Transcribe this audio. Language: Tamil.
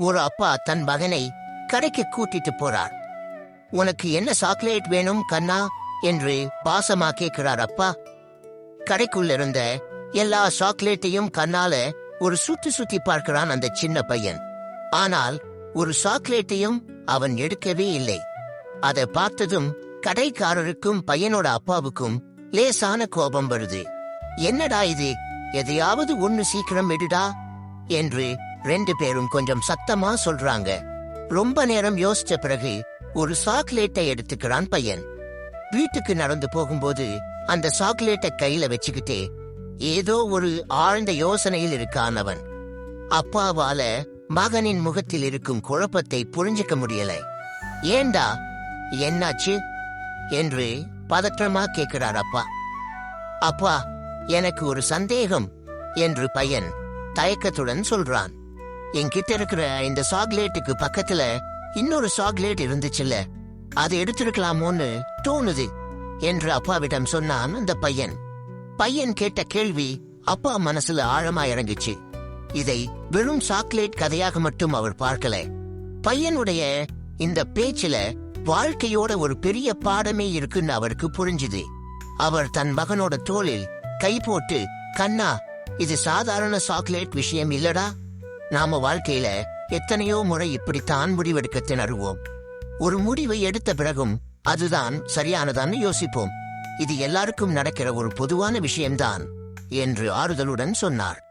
ஒரு அப்பா தன் மகனை கடைக்கு கூட்டிட்டு போறார். உனக்கு என்ன சாக்லேட் வேணும் கண்ணா? என்று பாசமா கேட்கிறார் அப்பா. கடைக்குள்ள இருந்த எல்லா சாக்லேட்டையும் கண்ணால ஒரு சுத்தி சுத்தி பார்க்கிறான் அந்த சின்ன பையன். ஆனால் ஒரு சாக்லேட்டையும் அவன் எடுக்கவே இல்லை. அதை பார்த்ததும் கடைக்காரருக்கும் பையனோட அப்பாவுக்கும் லேசான கோபம் வருது. என்னடா இது? எதையாவது ஒண்ணு சீக்கிரம் எடுடா? என்று ரெண்டு பேரும் கொஞ்சம் சத்தமா சொல்றாங்க. ரொம்ப நேரம் யோசிச்ச பிறகு ஒரு சாக்லேட்டை எடுத்துக்கிறான் பையன். வீட்டுக்கு நடந்து போகும்போது அந்த சாக்லேட்டை கையில வச்சுக்கிட்டே ஏதோ ஒரு ஆழ்ந்த யோசனையில் இருக்கான் அவன். அப்பாவால மகனின் முகத்தில் இருக்கும் குழப்பத்தை புரிஞ்சுக்க முடியல. ஏண்டா? என்னாச்சு? என்று பதற்றமா கேட்கிறார் அப்பா. அப்பா எனக்கு ஒரு சந்தேகம் என்று பையன் தயக்கத்துடன் சொல்றான். என்கிட்ட இருக்கிற இந்த சாக்லேட்டுக்கு பக்கத்துல இன்னொரு சாக்லேட் இருந்துச்சுல்ல. அதை எடுத்திருக்கலாமோன்னு தோணுது என்று அப்பாவிடம் சொன்னான் அந்த பையன். பையன் கேட்ட கேள்வி அப்பா மனசுல ஆழமா இறங்குச்சு. இதை வெறும் சாக்லேட் கதையாக மட்டும் அவர் பார்க்கல. பையனுடைய இந்த பேச்சுல வாழ்க்கையோட ஒரு பெரிய பாடமே இருக்குன்னு அவருக்கு புரிஞ்சுது. அவர் தன் மகனோட தோளில் கை போட்டு கண்ணா இது சாதாரண சாக்லேட் விஷயம் இல்லடா நாம வாழ்க்கையில எத்தனையோ முறை இப்படித்தான் முடிவெடுக்க திணறுவோம். ஒரு முடிவை எடுத்த பிறகும் அதுதான் சரியானதான்னு யோசிப்போம். இது எல்லாருக்கும் நடக்கிற ஒரு பொதுவான விஷயம்தான் என்று ஆறுதலுடன் சொன்னார்.